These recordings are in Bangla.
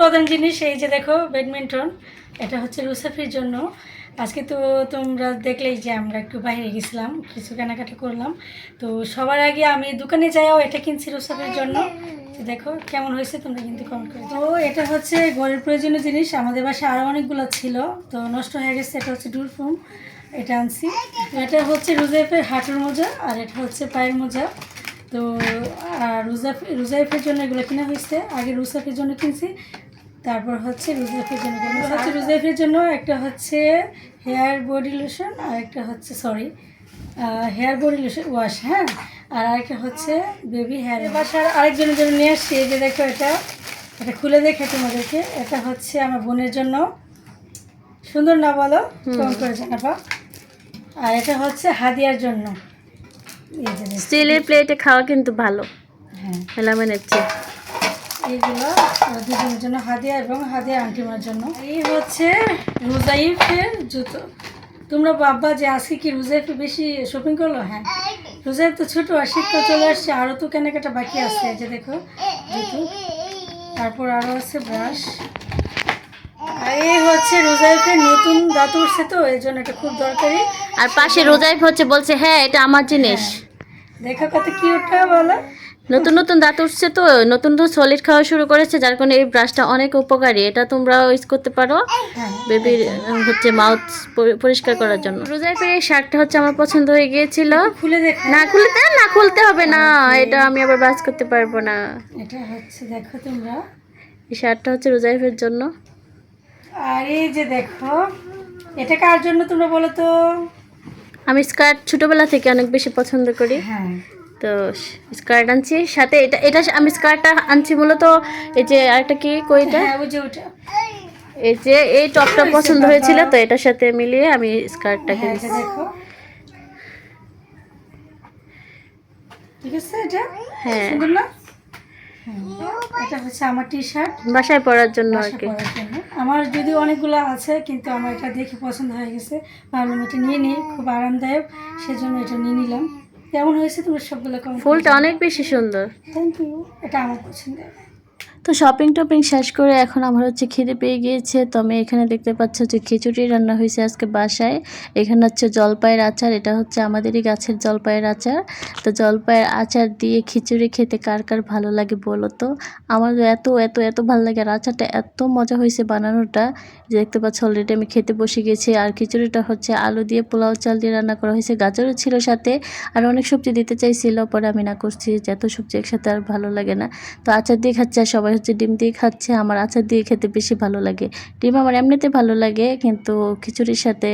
প্রধান জিনিস এই যে দেখো ব্যাডমিন্টন, এটা হচ্ছে রুসাফির জন্য। আজকে তো তোমরা দেখলেই যে আমরা একটু বাইরে গেছিলাম, কিছু কেনাকাটা করলাম। তো সবার আগে আমি দোকানে যাইও এটা কিনছি রুসাফির জন্য। দেখো কেমন হয়েছে তোমরা কিন্তু কমেন্ট করে তো এটা হচ্ছে ঘরের প্রয়োজনীয় জিনিস, আমাদের বাসায় আরও অনেকগুলো ছিল। তো নষ্ট হয়ে গেছে, এটা হচ্ছে ডুরফুম এটা আনছি। এটা হচ্ছে রুজাইফের হাঁটুর মোজা আর এটা হচ্ছে পায়ের মোজা। তো রুজাফ রুজাইফের জন্য এগুলো কেনা হয়েছে। আগে রুজাফের জন্য কিনছি তারপর হচ্ছে রুজাইফের জন্য হচ্ছে রুজাইফের জন্য একটা হচ্ছে হেয়ার বডি লোশন আর একটা হচ্ছে sorry hair body lotion wash হ্যাঁ? আর আরেকটা হচ্ছে বেবি হেয়ার বাসার আরেকজনের জন্য নিয়ে আসছি এই যে দেখো এটা। এটা খুলে দেখে তোমাদেরকে। এটা হচ্ছে আমার বোনের জন্য। সুন্দর না বলো? কম করে জানাবা আর এটা হচ্ছে হাদিয়ার জন্য। স্টিলের প্লেটে খাওয়া কিন্তু ভালো। হ্যাঁ। মেলামেনের চেয়ে। এইগুলো দুজনের জন্য হাদিয়া এবং হাদিয়া আন্টিমার জন্য। এই হচ্ছে রোজাইফের জুতো। তোমরা বাবা যে আজকে কি রুজাইফ বেশি শপিং করল? হ্যাঁ। রুজাইফ তো ছোটো আর শীত তো চলে আসছে আরও তো কেনাকাটা বাকি আছে যে দেখো জুতো। তারপর আরও আছে ব্রাশ। আর এই হচ্ছে রোজাইফের নতুন দাঁত উঠছে তো এই জন্য এটা খুব দরকারি। আর পাশে রোজাইফ হচ্ছে বলছে হ্যাঁ এটা আমার জিনিস। দেখো কত কিউটটা বলো। নতুন নতুন দাঁত উঠছে তো নতুন নতুন সলিড খাওয়া শুরু করেছে যার কারণে এই ব্রাশটা অনেক উপকারী। এটা তোমরা ইউজ করতে পারো বেবির হচ্ছে মাউথ পরিষ্কার করার জন্য। রোজাইফের এই শার্টটা হচ্ছে আমার পছন্দ হয়ে গিয়েছিল। খুলে দেখো। না খুলতে না খুলতে হবে না এটা আমি আবার বাস করতে পারব না। এটা হচ্ছে দেখো তোমরা। এই শার্টটা হচ্ছে রোজাইফের জন্য। আর এই যে দেখো এটা কার জন্য তোমরা বলো তো? আমি স্কার্ট ছোটবেলা থেকে অনেক বেশি পছন্দ করি। হ্যাঁ। তো স্কার্ট আনছি। সাথে এটা এটা আমি স্কার্টটা আনছি মূলত এই যে আরেকটা কি কইটা হ্যাঁ এই যে এই টপটা পছন্দ হয়েছিল তো এটার সাথে মিলিয়ে আমি স্কার্টটা হ্যাঁ কিনছি। দেখো। ঠিক আছে এটা? হ্যাঁ। সুন্দর না? হ্যাঁ এটা হচ্ছে আমার টি শার্ট বাসায় পরার জন্য আর কি। আমার যদিও অনেকগুলো আছে কিন্তু আমার এটা দেখে পছন্দ হয়ে গেছে। ভাবলাম এটা নিয়ে নিই খুব আরামদায়ক। সেজন্য এটা নিয়ে নিলাম। কেমন হয়েছে তোমার সবগুলো ফুলটা অনেক বেশি সুন্দর। থ্যাংক ইউ এটা আমার পছন্দের। তো শপিং টপিং শেষ করে এখন আমার হচ্ছে খিদে পেয়ে গিয়েছে। তো আমি এখানে দেখতে পাচ্ছ যে খিচুড়ি রান্না হয়েছে আজকে বাসায়। এখানে হচ্ছে জলপাইয়ের আচার, এটা হচ্ছে আমাদেরই গাছের জলপাইয়ের আচার। তো জলপাইয়ের আচার দিয়ে খিচুড়ি খেতে কার কার ভালো লাগে বলো তো? আমার এত এত এত ভালো লাগে। আর আচারটা এত মজা হয়েছে বানানোটা। যে দেখতে পাচ্ছ অলরেডি আমি খেতে বসে গেছি। আর খিচুড়িটা হচ্ছে আলু দিয়ে, পোলাও, চাল দিয়ে রান্না করা হয়েছে। গাজরও ছিল সাথে। আর অনেক সবজি দিতে চাইছিল, পরে আমি না করছি যে এত সবজি একসাথে আর ভালো লাগে না। তো আচার দিয়ে খাচ্ছে আর সবাই হচ্ছে ডিম দিয়ে খাচ্ছে, আমার আচার দিয়ে খেতে বেশি ভালো লাগে। ডিম আমার এমনিতে ভালো লাগে, কিন্তু খিচুড়ির সাথে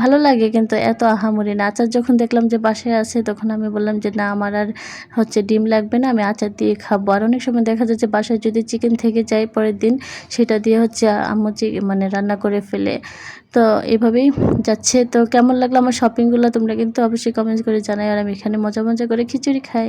ভালো লাগে, কিন্তু এত আহামরি না। আচার যখন দেখলাম যে বাসায় আছে, তখন আমি বললাম যে, না, আমার আর হচ্ছে ডিম লাগবে না, আমি আচার দিয়ে খাব। আর অনেক সময় দেখা যায় যে বাসায় যদি চিকেন থেকে যায় পরের দিন, সেটা দিয়ে হচ্ছে আম্মু মানে রান্না করে ফেলে। তো এভাবেই যাচ্ছে। তো কেমন লাগল আমার শপিংগুলো তোমরা কিন্তু অবশ্যই কমেন্ট করে জানাই, আর আমি এখানে মজা মজা করে খিচুড়ি খাই।